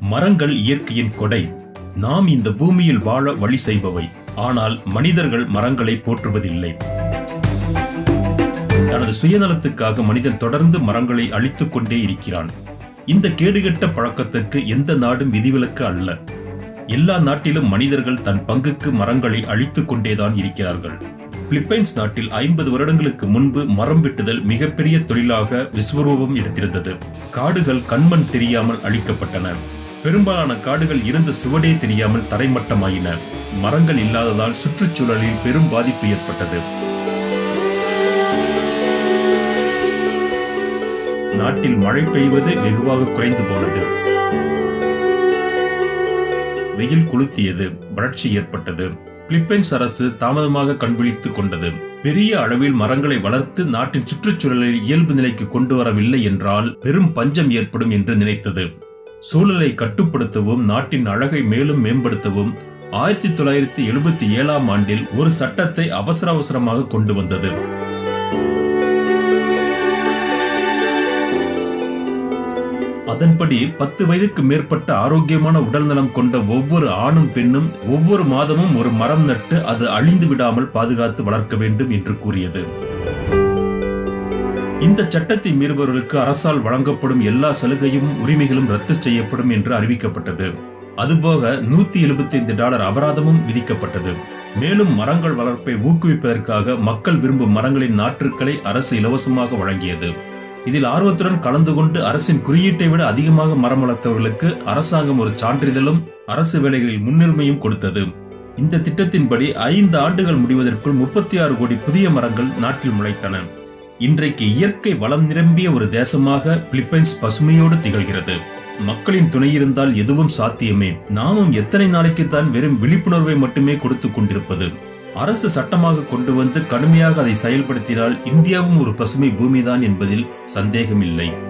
மரங்கள் இயற்கையின் கொடை. நாம் இந்த பூமியில் வாழ வழி செய்பவை. ஆனால் மனிதர்கள் மரங்களை போற்றுவதில்லை. தனது சுயநலத்துக்காக மனிதன் தொடர்ந்து மரங்களை அழித்துக் கொண்டே இருக்கிறான். இந்த கேடுகெட்ட பழக்கத்திற்கு எந்த நாடும் விதிவிலக்கு அல்ல. எல்லா நாட்டிலும் மனிதர்கள் தன் பங்குக்கு மரங்களை அழித்துக் கொண்டேதான் இருக்கிறார்கள். பிலிப்பைன்ஸ் நாட்டில் ஐம்பது வருடங்களுக்கு முன்பு மரம் வெட்டுதல் மிகப்பெரிய தொழிலாக விஸ்வரூபம் எடுத்திருந்தது. காடுகள் கண்மண் தெரியாமல் அழிக்கப்பட்டன. பெரும்பாலான காடுகள் இருந்த சுவடே தெரியாமல் தரைமட்டமாயின. மரங்கள் இல்லாததால் சுற்றுச்சூழலில் பெரும் பாதிப்பு ஏற்பட்டது. நாட்டில் மழை பெய்வது வெகுவாக குறைந்து போனது. வெயில் கொளுத்தியது வறட்சி ஏற்பட்டது. பிலிப்பைன்ஸ் அரசு தாமதமாக கண்விழித்துக் கொண்டது. பெரிய அளவில் மரங்களை வளர்த்து நாட்டின் சுற்றுச்சூழலை இயல்பு நிலைக்கு கொண்டு வரவில்லை என்றால் பெரும் பஞ்சம் ஏற்படும் என்று நினைத்தது. சூழலை கட்டுப்படுத்தவும் நாட்டின் அழகை மேலும் மேம்படுத்தவும் ஆயிரத்தி தொள்ளாயிரத்தி எழுபத்தி ஏழாம் ஆண்டில் ஒரு சட்டத்தை அவசர அவசரமாக கொண்டு வந்தது. அதன்படி பத்து வயதுக்கு மேற்பட்ட ஆரோக்கியமான உடல்நலம் கொண்ட ஒவ்வொரு ஆணும் பெண்ணும் ஒவ்வொரு மாதமும் ஒரு மரம் நட்டு அது அழிந்து விடாமல் பாதுகாத்து வளர்க்க வேண்டும் என்று கூறியது. இந்த சட்டத்தை மீறுபவர்களுக்கு அரசால் வழங்கப்படும் எல்லா சலுகையும் உரிமைகளும் ரத்து செய்யப்படும் என்று அறிவிக்கப்பட்டது. அதுபோக நூத்தி எழுபத்தைந்து டாலர் அபராதமும் விதிக்கப்பட்டது. மேலும் மரங்கள் வளர்ப்பை ஊக்குவிப்பதற்காக மக்கள் விரும்பும் மரங்களின் நாற்றுக்களை அரசு இலவசமாக வழங்கியது. இதில் ஆர்வத்துடன் கலந்து கொண்டு அரசின் குறியீட்டை விட அதிகமாக மரம் வளர்த்தவர்களுக்கு அரசாங்கம் ஒரு சான்றிதழும் அரசு வேலைகளில் முன்னுரிமையும் கொடுத்தது. இந்த திட்டத்தின்படி ஐந்து ஆண்டுகள் முடிவதற்குள் முப்பத்தி ஆறு கோடி புதிய மரங்கள் நாட்டில் முளைத்தன. இன்றைக்கு இயற்கை வளம் நிரம்பிய ஒரு தேசமாக பிலிப்பைன்ஸ் பசுமையோடு திகழ்கிறது. மக்களின் துணை இருந்தால் எதுவும் சாத்தியமே. நாமும் எத்தனை நாளைக்குத்தான் வெறும் விழிப்புணர்வை மட்டுமே கொடுத்து கொண்டிருப்பது. அரசு சட்டமாக கொண்டு வந்து கடுமையாக அதை செயல்படுத்தினால் இந்தியாவும் ஒரு பசுமை பூமிதான் என்பதில் சந்தேகமில்லை.